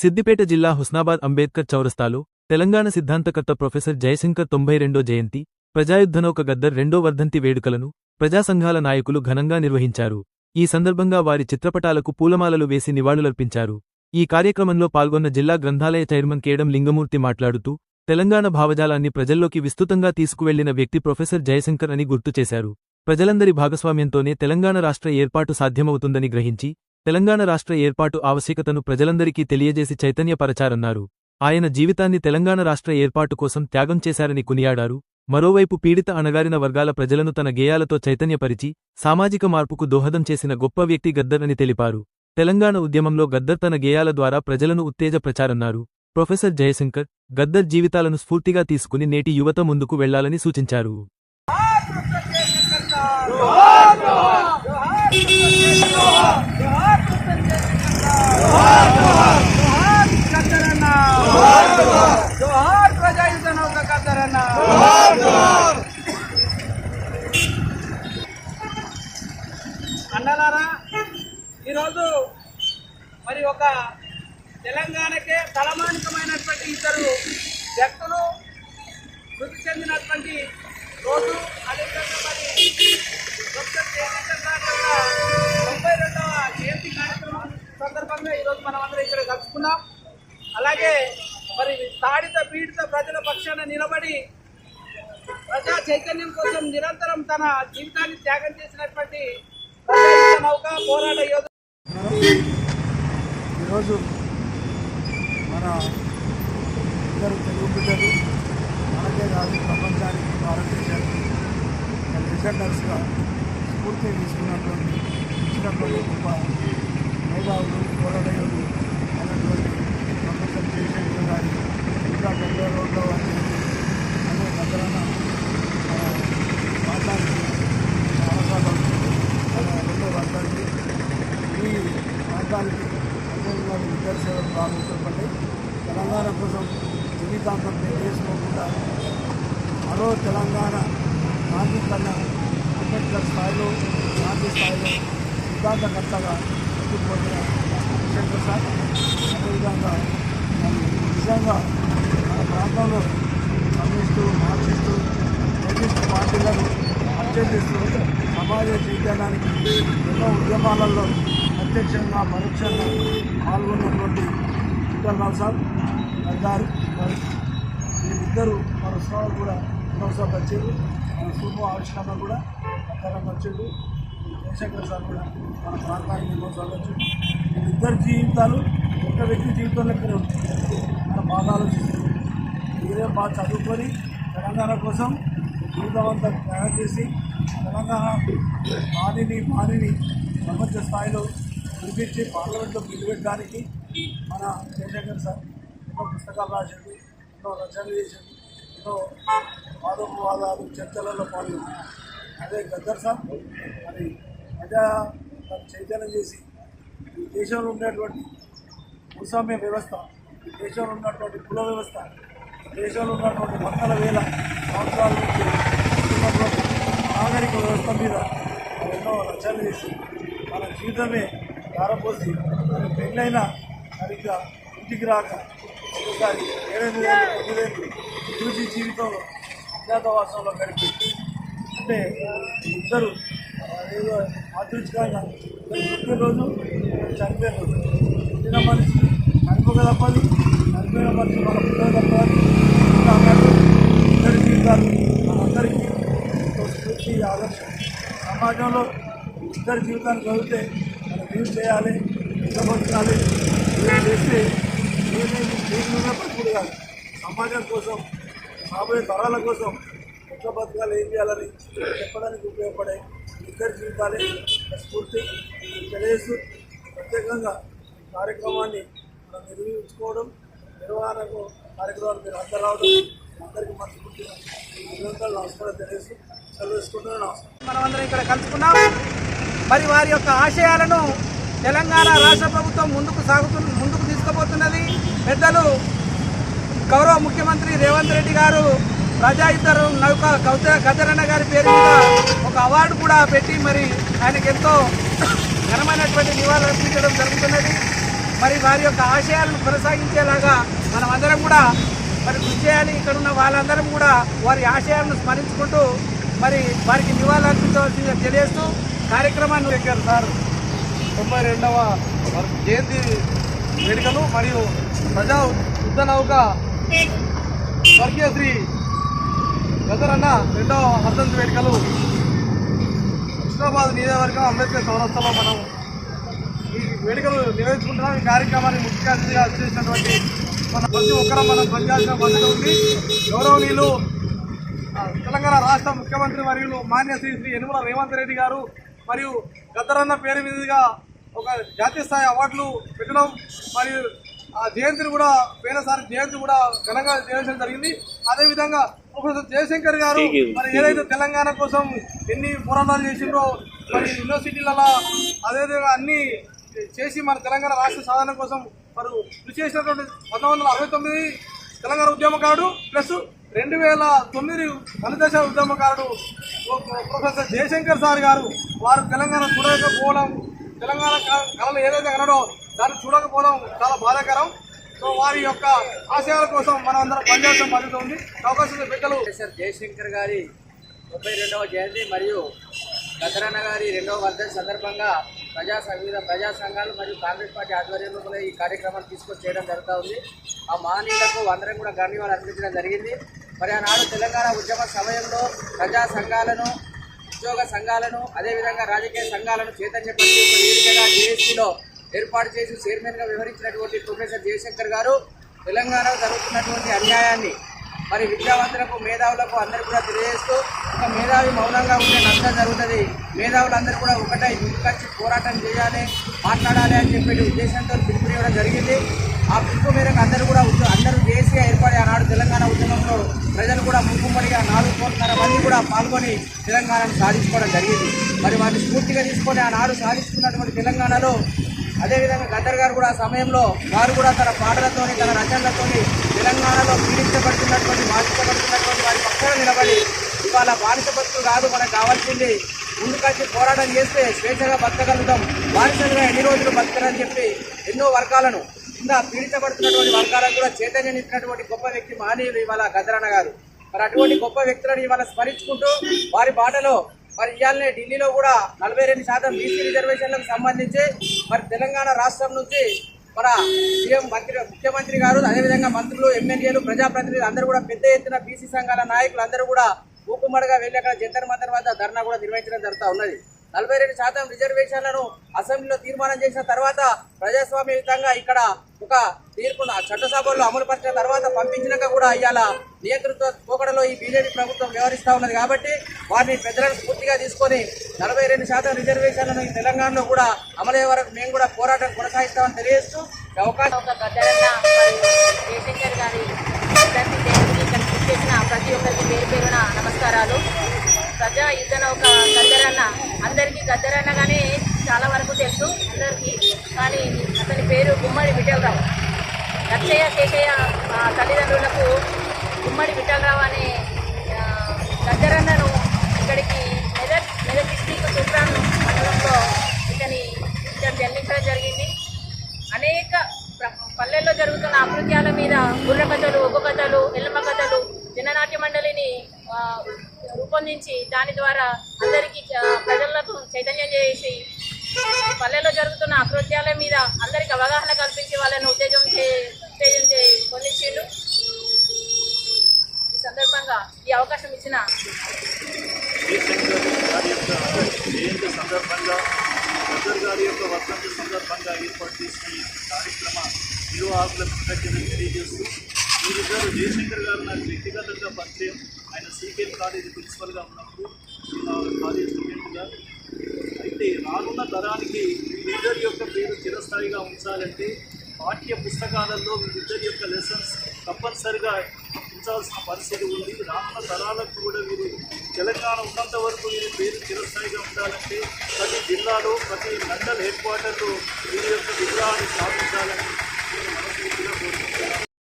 సిద్దిపేట జిల్లా హుస్నాబాద్ అంబేద్కర్ చౌరస్తాలో తెలంగాణ సిద్ధాంతకర్త ప్రొఫెసర్ జయశంకర్ తొంభై రెండో జయంతి ప్రజాయుద్ధనౌక గద్దర్ రెండో వర్ధంతి వేడుకలను ప్రజాసంఘాల నాయకులు ఘనంగా నిర్వహించారు. ఈ సందర్భంగా వారి చిత్రపటాలకు పూలమాలలు వేసి నివాళులర్పించారు. ఈ కార్యక్రమంలో పాల్గొన్న జిల్లా గ్రంథాలయ చైర్మన్ కేడం లింగమూర్తి మాట్లాడుతూ తెలంగాణ భావజాలాన్ని ప్రజల్లోకి విస్తృతంగా తీసుకువెళ్ళిన వ్యక్తి ప్రొఫెసర్ జయశంకర్ అని గుర్తు చేశారు. ప్రజలందరి భాగస్వామ్యంతోనే తెలంగాణ రాష్ట్ర ఏర్పాటు సాధ్యమవుతుందని గ్రహించి తెలంగాణ రాష్ట్ర ఏర్పాటు ఆవశ్యకతను ప్రజలందరికీ తెలియజేసి చైతన్యపరచారన్నారు ఆయన జీవితాన్ని తెలంగాణ రాష్ట్ర ఏర్పాటు కోసం త్యాగం చేశారని కునియాడారు మరోవైపు పీడిత అణగారిన వర్గాల ప్రజలను తన గేయాలతో చైతన్యపరిచి సామాజిక మార్పుకు దోహదం చేసిన గొప్ప వ్యక్తి గద్దర్ అని తెలిపారు తెలంగాణ ఉద్యమంలో గద్దర్ తన గేయాల ద్వారా ప్రజలను ఉత్తేజ ప్రచారన్నారు ప్రొఫెసర్ జయశంకర్ గద్దర్ జీవితాలను స్ఫూర్తిగా తీసుకుని నేటి యువత ముందుకు వెళ్ళాలని సూచించారు ਜੋਹਾਰ ਜੋਹਾਰ ਜੋਹਾਰ ਚੱਕਰਨਾ ਜੋਹਾਰ ਜੋਹਾਰ అలాగే మరి తాడిత పీడిత ప్రజల పక్షాన నిలబడి ప్రజా చైతన్యం కోసం నిరంతరం తన జీవితాన్ని త్యాగం చేసినటువంటి నౌక పోరాట యోధ ఈరోజు మన ఇద్దరు తెలుగు బిడ్డలు మనకే కాదు ప్రపంచానికి భారతదేశానికి లెజెండర్స్గా స్ఫూర్తి తీసుకున్నటువంటి ఇచ్చినటువంటి గొప్ప మేధావులు పోరాటయోధులు అయినటువంటి ప్రొఫెసర్ జయశంకర్ గారి ఇంకా పెద్ద రోడ్లో అని అనే దగ్గరన మాట్లాడి చాలాసార్లు మన రెండో వర్గానికి ఈ ప్రాంతానికి అత్యంత విద్యా సేవలు బాగా ఉపయోగపడ్డాయి తెలంగాణ కోసం జీవితాంతం చేసుకోకుండా మరో తెలంగాణ గాంధీ కన్నా అంబేద్కర్ స్థాయిలో గాంధీ స్థాయిలో సిద్ధాంతకర్తగా ఎదుర్కొన్న శంకర్ సార్ అదేవిధంగా నిజంగా మన ప్రాంతంలో కమ్యూనిస్టు మార్క్సిస్టు కమ్యూనిస్టు పార్టీలను అత్యధిస్తూ సమాజ చైతన్యానికి ఎన్నో ఉద్యమాలలో ప్రత్యక్షంగా పరోక్షంగా పాల్గొన్నటువంటి ఇంటర్నల్ సార్ గారు. ఇద్దరు మన ఉత్సవాలు కూడా ఎన్నోసార్లు వచ్చారు మన సూపర్ ఆవిష్కరణ కూడా అక్కడ వచ్చాడు జయశంకర్ సార్ కూడా మన ప్రాంతానికి ఎన్నోసార్లు వచ్చాడు ఇద్దరు జీవితాలు ఒక వ్యక్తి జీవితంలో ఇక్కడ ఉంటుంది మన బాగా ఆలోచిస్తుంది మీరే బాగా చదువుకొని తెలంగాణ కోసం జీవితం అంతా త్యాగం చేసి తెలంగాణ మానిని మానిని ప్రపంచ స్థాయిలో పిలిపించి పార్లమెంట్లో పిలిపెట్టడానికి మన జయశంకర్ సార్ ఎన్నో పుస్తకాలు రాశాడు ఎన్నో రచనలు చేశాడు ఎన్నో వాదోపవాదాలు చర్చలలో పాల్గొన్నాడు అదే గద్దర్ సార్ మరి ప్రజా చైతన్యం చేసి ఈ దేశంలో ఉండేటువంటి భూస్వామ్య వ్యవస్థ ఈ దేశంలో ఉన్నటువంటి కుల వ్యవస్థ దేశంలో ఉన్నటువంటి వందల వేల సంవత్సరాల నుంచి నాగరిక వ్యవస్థ మీద ఎన్నో రచనలు చేసి మన జీవితమే దారపోసి మరి పెళ్ళైనా సరిగ్గా ఇంటికి రాక ఒకసారి ఏడెనిమిది ఏళ్ళు తొమ్మిదేళ్ళు చూసి జీవితం అజ్ఞాతవాసంలో గడిపి. అంటే ఇద్దరు ఏదో అదృష్టంగా పుట్టినరోజు చనిపోయిన రోజు. పుట్టిన మనిషి చనిపోక తప్పది చనిపోయిన మనిషి మన పిల్లలు తప్పది. ఇంకా ఇద్దరి జీవితాలు మనందరికీ స్ఫూర్తి ఆదర్శం. సమాజంలో ఇద్దరి జీవితాన్ని చదివితే మనం ఏం చేయాలి ఇష్టపడాలి ఏం చేస్తే ఏమేమి దేనిలోనే కాదు. సమాజం కోసం రాబోయే తరాల కోసం ఎట్లా బతకాలి ఏం చేయాలని చెప్పడానికి ఉపయోగపడే ఇద్దరి జీవితాలే స్ఫూర్తి తెలియజేస్తూ ప్రత్యేకంగా కార్యక్రమాన్ని మనం నిర్వహించుకోవడం నిర్వహణకు కార్యక్రమాలు మీరు అందరు రావడం అందరికీ మనస్ఫూర్తిగా అభినందనలు నమస్కారం తెలియజేస్తూ సెలవు మనమందరం ఇక్కడ కలుసుకున్నాం. మరి వారి యొక్క ఆశయాలను తెలంగాణ రాష్ట్ర ప్రభుత్వం ముందుకు సాగుతు ముందుకు తీసుకుపోతున్నది పెద్దలు గౌరవ ముఖ్యమంత్రి రేవంత్ రెడ్డి గారు ప్రజా ఇద్దరు నౌక కౌత గజరన్న గారి పేరు మీద ఒక అవార్డు కూడా పెట్టి మరి ఆయనకు ఎంతో ఘనమైనటువంటి నివాళులు అర్పించడం జరుగుతున్నది. మరి వారి యొక్క ఆశయాలను కొనసాగించేలాగా మనం అందరం కూడా మరి కృషి చేయాలి. ఇక్కడ ఉన్న వాళ్ళందరం కూడా వారి ఆశయాలను స్మరించుకుంటూ మరి వారికి నివాళులర్పించవలసిందిగా తెలియజేస్తూ కార్యక్రమాన్ని అంబేద్కర్ సార్. తొంభై రెండవ జయంతి వేడుకలు మరియు ప్రజా యుద్ధ నౌక స్వర్గీయ శ్రీ గదరన్న రెండవ వర్ధంతి వేడుకలు. హుస్నాబాద్ నియోజకవర్గం అంబేద్కర్ సౌరస్థలో మనం ఈ వేడుకలు నిర్వహించుకుంటున్నాం. ఈ కార్యక్రమాన్ని ముఖ్య అతిథిగా చేసినటువంటి మన ప్రతి ఒక్కరం మనం పనిచేసిన బాధ్యత ఉంది. గౌరవనీయులు తెలంగాణ రాష్ట్ర ముఖ్యమంత్రి మరియు మాన్య శ్రీ శ్రీ యనుమల రేవంత్ రెడ్డి గారు మరియు గద్దరన్న పేరు మీదుగా ఒక జాతీయ స్థాయి అవార్డులు పెట్టడం మరియు ఆ జయంతిని కూడా పోయినసారి జయంతి కూడా ఘనంగా చేయించడం జరిగింది. అదేవిధంగా ప్రొఫెసర్ జయశంకర్ గారు మరి ఏదైతే తెలంగాణ కోసం ఎన్ని పోరాటాలు చేసిండ్రో మరి యూనివర్సిటీలలో అదేవిధంగా అన్ని చేసి మన తెలంగాణ రాష్ట్ర సాధన కోసం మరి కృషి చేసినటువంటి పంతొమ్మిది వందల అరవై తొమ్మిది తెలంగాణ ఉద్యమకారుడు ప్లస్ రెండు వేల తొమ్మిది వనదశ ఉద్యమకారుడు ప్రొ- ప్రొఫెసర్ జయశంకర్ సార్ గారు వారు తెలంగాణ చూడకపోవడం తెలంగాణ కళలు ఏదైతే కనడో దాన్ని చూడకపోవడం చాలా బాధాకరం. సో వారి యొక్క ఆశయాల కోసం మనం అందరం పనిచేయడం బాధ్యత ఉంది అవకాశం ఉన్న బిడ్డలు జయశంకర్ గారి ముప్పై రెండవ జయంతి మరియు గద్దరన్న గారి రెండవ వర్ధంతి సందర్భంగా ప్రజా సంఘ- వివిధ ప్రజా సంఘాలు మరియు కాంగ్రెస్ పార్టీ ఆధ్వర్యంలో కూడా ఈ కార్యక్రమాన్ని తీసుకొని చేయడం జరుగుతూ ఉంది. ఆ మహనీయులకు అందరం కూడా గణ్యవాలు అర్పించడం జరిగింది. మరి ఆనాడు తెలంగాణ ఉద్యమ సమయంలో ప్రజా సంఘాలను ఉద్యోగ సంఘాలను అదేవిధంగా రాజకీయ సంఘాలను చైతన్యపరిచి ఒక వేదికగా డిఎస్సీలో ఏర్పాటు చేసి చైర్మన్గా వ్యవహరించినటువంటి ప్రొఫెసర్ జయశంకర్ గారు తెలంగాణలో జరుగుతున్నటువంటి అన్యాయాన్ని మరి విద్యావంతులకు మేధావులకు అందరూ కూడా తెలియజేస్తూ ఒక మేధావి మౌనంగా ఉంటే నష్టం జరుగుతుంది. మేధావులందరూ కూడా ఒకటే ముందుకొచ్చి పోరాటం చేయాలి మాట్లాడాలి అని చెప్పే ఉద్దేశంతో పిలుపునివ్వడం జరిగింది. ఆ పిలుపు మేరకు అందరూ కూడా అందరూ దేశీయ ఏర్పడి ఆనాడు ప్రజలు కూడా ముక్కుమ్మడిగా నాలుగు కోట్ల మంది కూడా పాల్గొని తెలంగాణను సాధించుకోవడం జరిగింది. మరి వారిని స్ఫూర్తిగా తీసుకొని ఆనాడు సాధించుకున్నటువంటి తెలంగాణలో అదేవిధంగా గద్దర్ గారు కూడా ఆ సమయంలో వారు కూడా తన పాటలతోని తన రచనలతోని తెలంగాణలో పీడించబడుతున్నటువంటి బాధించబడుతున్నటువంటి వారి పక్కన నిలబడి ఇవాళ బానిస బతుకు కాదు మనకు కావాల్సింది ముందుకొచ్చి పోరాటం చేస్తే స్వేచ్ఛగా బతకగలుగుతాం. బానిసలుగా ఎన్ని రోజులు బతకరని చెప్పి ఎన్నో వర్గాలను కింద పీడించబడుతున్నటువంటి వర్గాలకు కూడా చైతన్యనిచ్చినటువంటి గొప్ప వ్యక్తి మహనీయులు ఇవాళ గద్దరన్న గారు. మరి అటువంటి గొప్ప వ్యక్తులను ఇవాళ స్మరించుకుంటూ వారి బాటలో మరి ఇవాళనే ఢిల్లీలో కూడా నలభై రెండు శాతం బీసీ రిజర్వేషన్లకు సంబంధించి మరి తెలంగాణ రాష్ట్రం నుంచి మన సీఎం మంత్రి ముఖ్యమంత్రి గారు అదేవిధంగా మంత్రులు ఎమ్మెల్యేలు ప్రజాప్రతినిధులు అందరూ కూడా పెద్ద ఎత్తున బీసీ సంఘాల నాయకులు అందరూ కూడా ఊకుమ్మడిగా వెళ్ళి అక్కడ జంతర్ మంతర్ వద్ద ధర్నా కూడా నిర్వహించడం జరుగుతూ ఉన్నది. నలభై రెండు శాతం రిజర్వేషన్లను అసెంబ్లీలో తీర్మానం చేసిన తర్వాత ప్రజాస్వామ్యయుతంగా ఇక్కడ ఒక తీర్పును చట్టసభల్లో అమలు పరిచిన తర్వాత పంపించినాక కూడా ఇవాళ నియంతృత్వ పోకడలో ఈ బీజేపీ ప్రభుత్వం వ్యవహరిస్తూ ఉన్నది కాబట్టి వారిని పెద్దలను స్ఫూర్తిగా తీసుకొని నలభై రెండు శాతం రిజర్వేషన్లను ఈ తెలంగాణలో కూడా అమలయ్యే వరకు మేము కూడా పోరాటం కొనసాగిస్తామని తెలియజేస్తూ అవకాశం ఒక గద్దరన్న మరియు జయశంకర్ గారి వర్ధంతి జయంతికి ఇక్కడ కృషి చేసిన ప్రతి ఒక్కరికి పేరు పేరున నమస్కారాలు ప్రజా యుద్ధ నౌక గద్దరన్న అందరికీ గద్దరన్నగానే చాలా వరకు తెలుసు అందరికీ. కానీ అతని పేరు గుమ్మడి విఠలరావు లక్షయ్య శేషయ్య తల్లిదండ్రులకు గుమ్మడి విఠలరావు అనే గద్దరన్నను ఇక్కడికి మెదక్ మెదక్ డిస్టిక్ తుర్రాన్ మండలంలో ఇతని ఇతను జన్మించడం జరిగింది. అనేక ప్ర- పల్లెల్లో జరుగుతున్న అకృత్యాల మీద బుర్ర కథలు రూపొందించి దాని ద్వారా అందరికీ ప్రజలకు చైతన్యం చేసి పల్లెల్లో జరుగుతున్న అకృత్యాల మీద అందరికి అవగాహన కల్పించి వాళ్ళని ఉత్తేజం చే ఉత్తేజం చే పొందించిండు. ఈ సందర్భంగా ఈ అవకాశం ఇచ్చిన సందర్భంగా గద్దర్ గారి యొక్క వర్ధంతి సందర్భంగా ఏర్పాటు చేసిన ఈ కార్యక్రమ నిర్వాహకులకు కృతజ్ఞతలు తెలియజేస్తూ వీరిద్దరు జయశంకర్ గారు నాకు వ్యక్తిగతంగా పరిచయం సీకేఎం కాలేజీ ప్రిన్సిపల్గా ఉన్నప్పుడు నా కాలేజ్ స్టూడెంట్గా అయితే రానున్న తరానికి వీళ్ళిద్దరి యొక్క పేరు చిరస్థాయిగా ఉంచాలంటే పాఠ్య పుస్తకాలలో వీళ్ళిద్దరి యొక్క లెసన్స్ తప్పనిసరిగా ఉంచాల్సిన పరిస్థితి ఉంది. రానున్న తరాలకు కూడా వీరు తెలంగాణ ఉన్నంత వరకు వీరి పేరు చిరస్థాయిగా ఉండాలంటే ప్రతి జిల్లాలో ప్రతి మండల్ హెడ్ క్వార్టర్లో వీరి యొక్క విగ్రహాన్ని స్థాపించాలని